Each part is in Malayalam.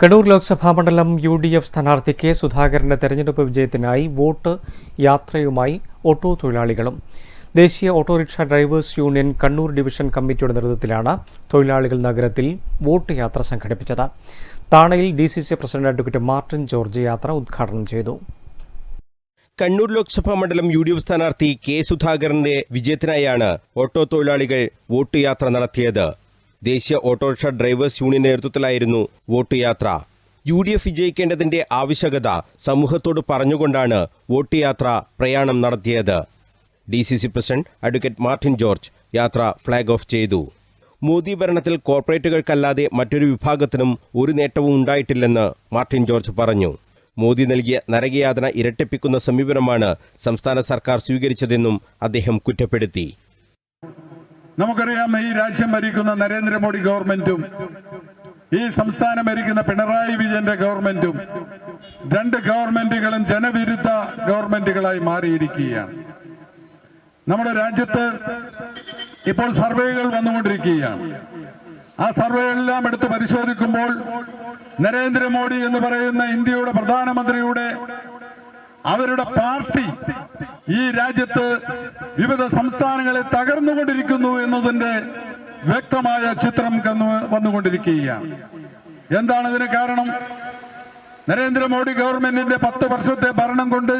കണ്ണൂർ ലോക്സഭാ മണ്ഡലം യു ഡി എഫ് സ്ഥാനാർത്ഥി കെ സുധാകരന്റെ തെരഞ്ഞെടുപ്പ് വിജയത്തിനായി വോട്ട് യാത്രയുമായി ഓട്ടോ തൊഴിലാളികളും. ദേശീയ autorickshaw drivers union Kannur division കമ്മിറ്റിയുടെ നേതൃത്വത്തിലാണ് തൊഴിലാളികൾ നഗരത്തിൽ വോട്ട് യാത്ര സംഘടിപ്പിച്ചത്. താണയിൽ D C C president advocate Martin George യാത്ര ഉദ്ഘാടനം ചെയ്തു. കണ്ണൂർ ലോക്സഭാ മണ്ഡലം യു ഡി എഫ് സ്ഥാനാർത്ഥി കെ സുധാകരന്റെ വിജയത്തിനായാണ് ഓട്ടോ തൊഴിലാളികൾ വോട്ട് യാത്ര നടത്തിയത്. ദേശീയ ഓട്ടോറിക്ഷ ഡ്രൈവേഴ്സ് യൂണിയൻ നേതൃത്വത്തിലായിരുന്നു വോട്ട് യാത്ര. യു ഡി എഫ് വിജയിക്കേണ്ടതിന്റെ ആവശ്യകത സമൂഹത്തോട് പറഞ്ഞുകൊണ്ടാണ് വോട്ട് യാത്ര പ്രയാണം നടത്തിയത്. D C C president advocate Martin George യാത്ര ഫ്ളാഗ് ഓഫ് ചെയ്തു. മോദി ഭരണത്തിൽ കോർപ്പറേറ്റുകൾക്കല്ലാതെ മറ്റൊരു വിഭാഗത്തിനും ഒരു നേട്ടവും ഉണ്ടായിട്ടില്ലെന്ന് മാർട്ടിൻ ജോർജ് പറഞ്ഞു. മോദി നൽകിയ നരകയാതന ഇരട്ടിപ്പിക്കുന്ന സമീപനമാണ് സംസ്ഥാന സർക്കാർ സ്വീകരിച്ചതെന്നും അദ്ദേഹം കുറ്റപ്പെടുത്തി. നമുക്കറിയാം ഈ രാജ്യം ഭരിക്കുന്ന നരേന്ദ്രമോദി ഗവൺമെന്റും ഈ സംസ്ഥാനം ഭരിക്കുന്ന പിണറായി വിജയന്റെ ഗവൺമെന്റും രണ്ട് ഗവൺമെന്റുകളും ജനവിരുദ്ധ ഗവൺമെന്റുകളായി മാറിയിരിക്കുകയാണ്. നമ്മുടെ രാജ്യത്ത് ഇപ്പോൾ സർവേകൾ വന്നുകൊണ്ടിരിക്കുകയാണ്. ആ സർവേകളെല്ലാം എടുത്ത് പരിശോധിക്കുമ്പോൾ നരേന്ദ്രമോദി എന്ന് പറയുന്ന ഇന്ത്യയുടെ പ്രധാനമന്ത്രിയുടെ അവരുടെ പാർട്ടി ഈ രാജ്യത്ത് വിവിധ സംസ്ഥാനങ്ങളെ തകർന്നുകൊണ്ടിരിക്കുന്നു എന്നതിന്റെ വ്യക്തമായ ചിത്രം വന്നുകൊണ്ടിരിക്കുകയാണ്. എന്താണ് ഇതിന് കാരണം? നരേന്ദ്രമോദി ഗവൺമെന്റിന്റെ പത്ത് വർഷത്തെ ഭരണം കൊണ്ട്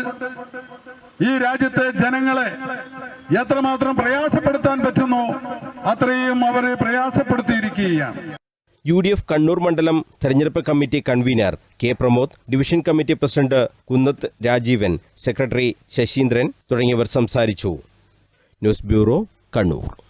ഈ രാജ്യത്തെ ജനങ്ങളെ എത്രമാത്രം പ്രയാസപ്പെടുത്താൻ പറ്റുന്നോ അത്രയും അവരെ പ്രയാസപ്പെടുത്തിയിരിക്കുകയാണ്. യു ഡി എഫ് കണ്ണൂർ മണ്ഡലം തെരഞ്ഞെടുപ്പ് committee convener K Pramod division committee president Kunnath Rajeevan secretary Saseendran തുടങ്ങിയവർ സംസാരിച്ചു. News bureau Kannur.